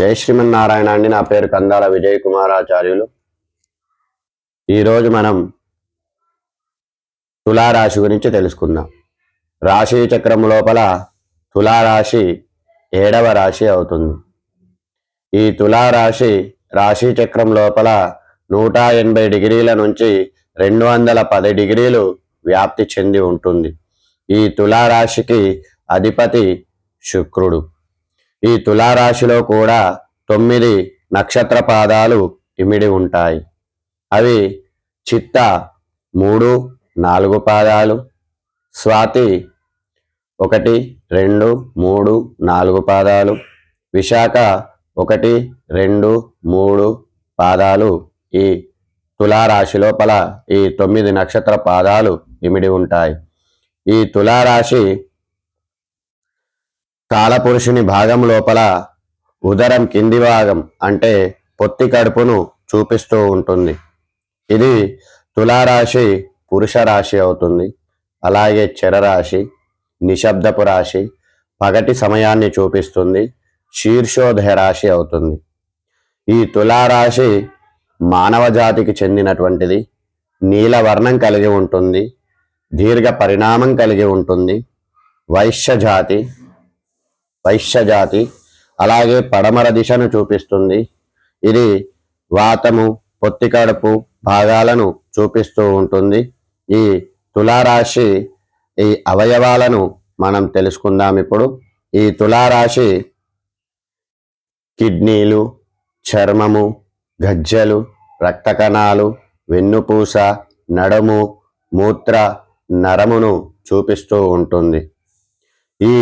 జై శ్రీమన్నారాయణ అండి. నా పేరు కందాల విజయ్ కుమారాచార్యులు. ఈరోజు మనం తులారాశి గురించి తెలుసుకుందాం. రాశి చక్రం లోపల తులారాశి ఏడవ రాశి అవుతుంది. ఈ తులారాశి రాశి చక్రం లోపల నూట ఎనభై డిగ్రీల నుంచి రెండు వందల పది డిగ్రీలు వ్యాప్తి చెంది ఉంటుంది. ఈ తులారాశికి అధిపతి శుక్రుడు. ఈ తులారాశిలో కూడా తొమ్మిది నక్షత్ర పాదాలు ఇమిడి ఉంటాయి. అవి చిత్త మూడు నాలుగు పాదాలు స్వాతి ఒకటి రెండు మూడు నాలుగు పాదాలు విశాఖ ఒకటి రెండు మూడు పాదాలు ఈ తులారాశి లోపల ఈ తొమ్మిది నక్షత్ర పాదాలు ఇమిడి ఉంటాయి. ఈ తులారాశి కాలపురుషుని భాగం లోపల ఉదరం కింది భాగం అంటే పొత్తి కడుపును చూపిస్తూ ఉంటుంది. ఇది తులారాశి పురుష రాశి అవుతుంది. అలాగే చెరరాశి నిశ్శబ్దపు రాశి పగటి సమయాన్ని చూపిస్తుంది. శీర్షోదయ రాశి అవుతుంది. ఈ తులారాశి మానవ జాతికి చెందినటువంటిది. నీలవర్ణం కలిగి ఉంటుంది. దీర్ఘ పరిణామం కలిగి ఉంటుంది. వైశ్య జాతి వైశ్యజాతి. అలాగే పడమర దిశను చూపిస్తుంది. ఇది వాతము పొత్తికడుపు భాగాలను చూపిస్తూ ఉంటుంది. ఈ తులారాశి ఈ అవయవాలను మనం తెలుసుకుందాం ఇప్పుడు. ఈ తులారాశి కిడ్నీలు చర్మము గజ్జలు రక్త కణాలు వెన్నుపూస నడుము మూత్ర నరమును చూపిస్తూ ఉంటుంది. ఈ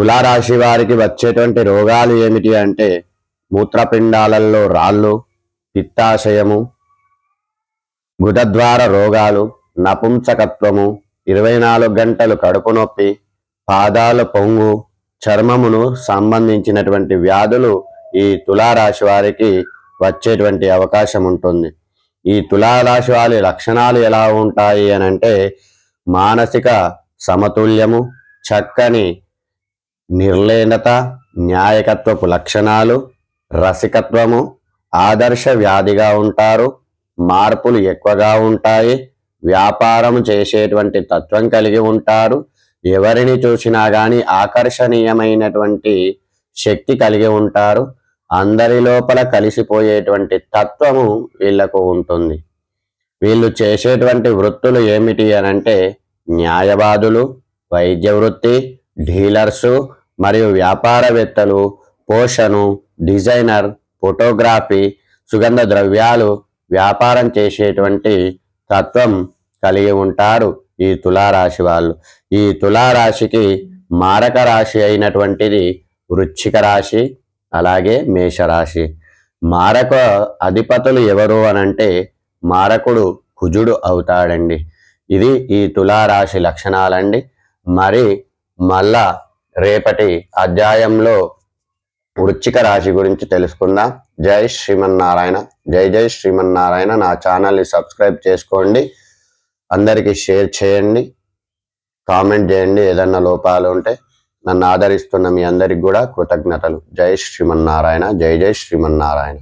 తులారాశి వారికి వచ్చేటువంటి రోగాలు ఏమిటి అంటే మూత్రపిండాలలో రాళ్ళు పిత్తాశయము గుదద్వార రోగాలు నపుంసకత్వము ఇరవై నాలుగు గంటలు కడుపు నొప్పి పాదాల పొంగు చర్మమును సంబంధించినటువంటి వ్యాధులు ఈ తులారాశి వారికి వచ్చేటువంటి అవకాశం ఉంటుంది. ఈ తులారాశి వారి లక్షణాలు ఎలా ఉంటాయి అని అంటే మానసిక సమతుల్యము చక్కని నిర్లీనత న్యాయకత్వపు లక్షణాలు రసికత్వము ఆదర్శ వ్యాధిగా ఉంటారు మార్పులు ఎక్కువగా ఉంటాయి వ్యాపారం చేసేటువంటి తత్వం కలిగి ఉంటారు ఎవరిని చూసినా కానీ ఆకర్షణీయమైనటువంటి శక్తి కలిగి ఉంటారు అందరి లోపల కలిసిపోయేటువంటి తత్వము వీళ్ళకు ఉంటుంది. వీళ్ళు చేసేటువంటి వృత్తులు ఏమిటి అనంటే న్యాయవాదులు వైద్య వృత్తి డీలర్సు మరియు వ్యాపారవేత్తలు పోషను డిజైనర్ ఫోటోగ్రఫీ సుగంధ ద్రవ్యాలు వ్యాపారం చేసేటువంటి తత్వం కలిగి ఉంటారు ఈ తులారాశి వాళ్ళు. ఈ తులారాశికి మారక రాశి అయినటువంటిది వృశ్చిక రాశి అలాగే మేషరాశి. మారక అధిపతులు ఎవరు అనంటే మారకుడు కుజుడు అవుతాడండి. ఇది ఈ తులారాశి లక్షణాలండి. మరి మళ్ళా రేపటి అధ్యాయంలో వృచ్చిక రాశి గురించి తెలుసుకుందాం. జై శ్రీమన్నారాయణ. జై జై శ్రీమన్నారాయణ. నా ఛానల్ని సబ్స్క్రైబ్ చేసుకోండి. అందరికీ షేర్ చేయండి. కామెంట్ చేయండి ఏదన్నా లోపాలు ఉంటే నన్ను ఆదరిస్తున్న మీ అందరికి కూడా కృతజ్ఞతలు. జై శ్రీమన్నారాయణ. జై జై శ్రీమన్నారాయణ.